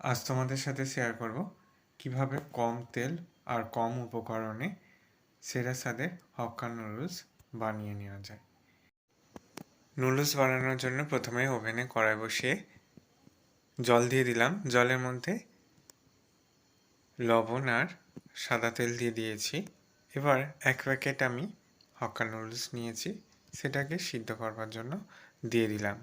আজ তোমাদের সাথে শেয়ার করব কীভাবে কম তেল আর কম উপকরণে সেরা স্বাদের হক্কা নুডলস বানিয়ে নেওয়া যায়। নুডলস বানানোর জন্য প্রথমে ওভেনে কড়াই বসিয়ে জল দিয়ে দিলাম। জলের মধ্যে লবণ আর সাদা তেল দিয়ে দিয়েছি। এবার এক প্যাকেট আমি হক্কা নুডলস নিয়েছি। সেটাকে সিদ্ধ করবার জন্য দিয়ে দিলাম।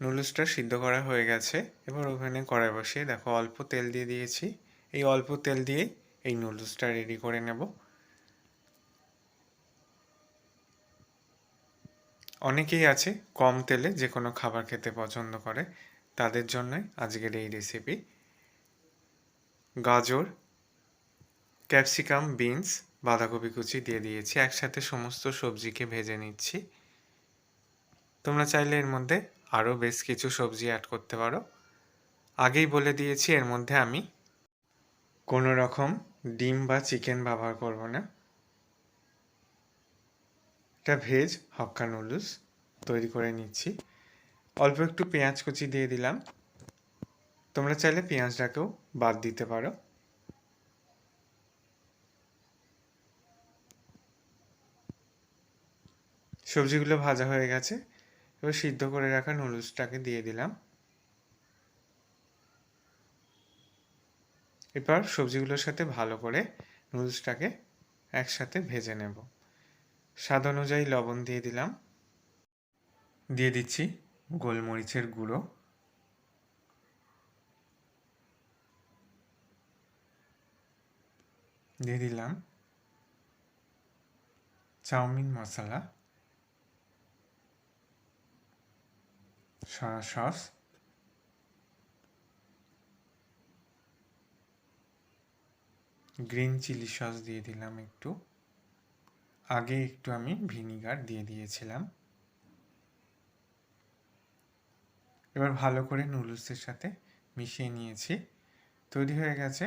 নুডলসটা সিদ্ধ করা হয়ে গেছে। এবার ওখানে কড়াই বসিয়ে দেখো অল্প তেল দিয়ে দিয়েছি। এই অল্প তেল দিয়েই এই নুডলসটা রেডি করে নেব। অনেকেই আছে কম তেলে যে কোনো খাবার খেতে পছন্দ করে। তাদের জন্যই আজকের এই রেসিপি গাজর, ক্যাপসিকাম, বিনস, বাঁধাকপি কুচি দিয়ে দিয়েছি। একসাথে সমস্ত সবজিকে ভেজে নিচ্ছি। তোমরা চাইলে এর মধ্যে আরও বেশ কিছু সবজি অ্যাড করতে পারো। আগেই বলে দিয়েছি, এর মধ্যে আমি কোনো রকম ডিম বা চিকেন ব্যবহার করব না। এটা ভেজ হক্কা নুডলস তৈরি করে নিচ্ছি। অল্প একটু পেঁয়াজ কুচি দিয়ে দিলাম। তোমরা চাইলে পেঁয়াজটাকেও বাদ দিতে পারো। সবজিগুলো ভাজা হয়ে গেছে। এবার সিদ্ধ করে রাখা নুডলসটাকে দিয়ে দিলাম। এবার সবজিগুলোর সাথে ভালো করে নুডলসটাকে একসাথে ভেজে নেব। স্বাদ অনুযায়ী লবণ দিয়ে দিলাম। দিয়ে দিচ্ছি গোলমরিচের গুঁড়ো। দিয়ে দিলাম চাউমিন মশলা। সস গ্রিন চিলি সস দিয়ে দিলাম একটু। আগে একটু আমি ভিনিগার দিয়ে দিয়েছিলাম। এবার ভালো করে নুডলসের সাথে মিশিয়ে নিয়েছি। তৈরি হয়ে গেছে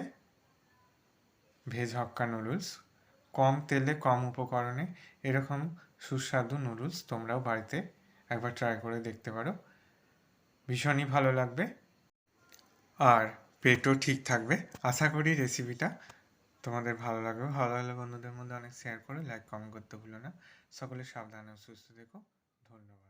ভেজ হক্কা নুডলস। কম তেলে, কম উপকরণে এরকম সুস্বাদু নুডলস তোমরাও বাড়িতে একবার ট্রাই করে দেখতে পারো। ভীষণই ভালো লাগবে। আর পেটও ঠিক থাকবে। আশা করি রেসিপিটা তোমাদের ভালো লাগবে। ভালো লাগলে বন্ধুদের মধ্যে অনেক শেয়ার করে লাইক কমেন্ট করতে ভুলো না। সকলে সাবধানে সুস্থ থেকো। ধন্যবাদ।